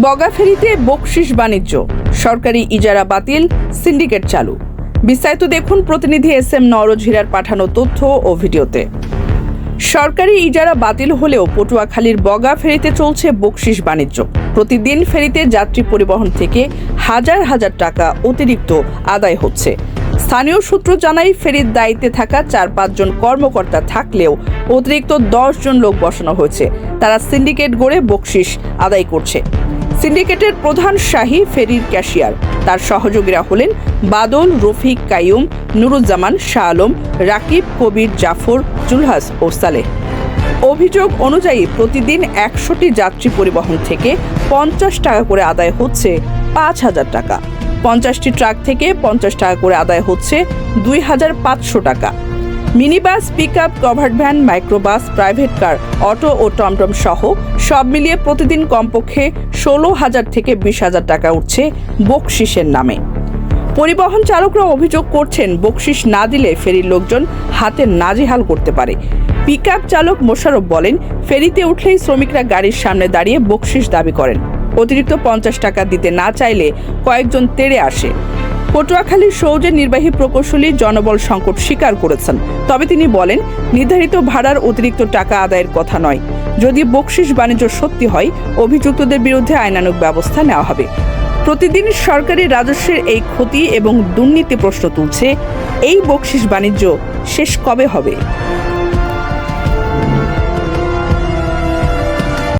বগাফেরিতে বকশিস বাণিজ্য। সরকারি ইজারা বাতিল, সিন্ডিকেট চালু। বিস্তারিত দেখুন প্রতিনিধি এস এম নরজ হীরার পাঠানো তথ্য ও ভিডিওতে। সরকারি ইজারা বাতিল হলেও পটুয়াখালীর বগা ফেরিতে চলছে বকশিস বাণিজ্য। প্রতিদিন ফেরিতে যাত্রী পরিবহন থেকে হাজার হাজার টাকা অতিরিক্ত আদায় হচ্ছে। স্থানীয় সূত্র জানায়, ফেরির দায়িত্বে থাকা চার পাঁচজন কর্মকর্তা থাকলেও অতিরিক্ত দশ জন লোক বসানো হয়েছে। তারা সিন্ডিকেট গড়ে বকশিস আদায় করছে। সিন্ডিকেটের প্রধান শাহী ফেরির ক্যাশিয়ার। তার সহযোগীরা হলেন বাদল, রফিক, কাইয়ুম, নুরুজ্জামান, শাহ আলম, রাকিব, কবির, জাফর, জুলহাস ও সালেহ। অভিযোগ অনুযায়ী প্রতিদিন একশোটি যাত্রী পরিবহন থেকে পঞ্চাশ টাকা করে আদায় হচ্ছে পাঁচ হাজার টাকা। পঞ্চাশটি ট্রাক থেকে পঞ্চাশ টাকা করে আদায় হচ্ছে দুই হাজার পাঁচশো টাকা। Mini bus pick up covered van, microbus, private car, auto ও টমটম সহ সব মিলিয়ে প্রতিদিন কমপক্ষে ষোলো হাজার থেকে বিশ হাজার টাকা উঠছে বকশিসের নামে। পরিবহন চালকরা অভিযোগ করছেন বকশিস না দিলে ফেরির লোকজন হাতে নাজেহাল করতে পারে। পিক চালক মোশারফ বলেন, ফেরিতে উঠলেই শ্রমিকরা গাড়ির সামনে দাঁড়িয়ে বকশিস দাবি করেন। অতিরিক্ত পঞ্চাশ টাকা দিতে না চাইলে কয়েকজন তেড়ে আসে। পটুয়াখালীর সৌজের নির্বাহী প্রকৌশলী জনবল সংকট স্বীকার করেছেন। তবে তিনি বলেন, নির্ধারিত ভাড়ার অতিরিক্ত টাকা আদায়ের কথা নয়। যদি বকশিস বাণিজ্য সত্যি হয়, অভিযুক্তদের বিরুদ্ধে আইনানুক ব্যবস্থা নেওয়া হবে। প্রতিদিন সরকারি রাজস্বের এই ক্ষতি এবং দুর্নীতি প্রশ্ন তুলছে। এই বকশিস বাণিজ্য শেষ কবে হবে?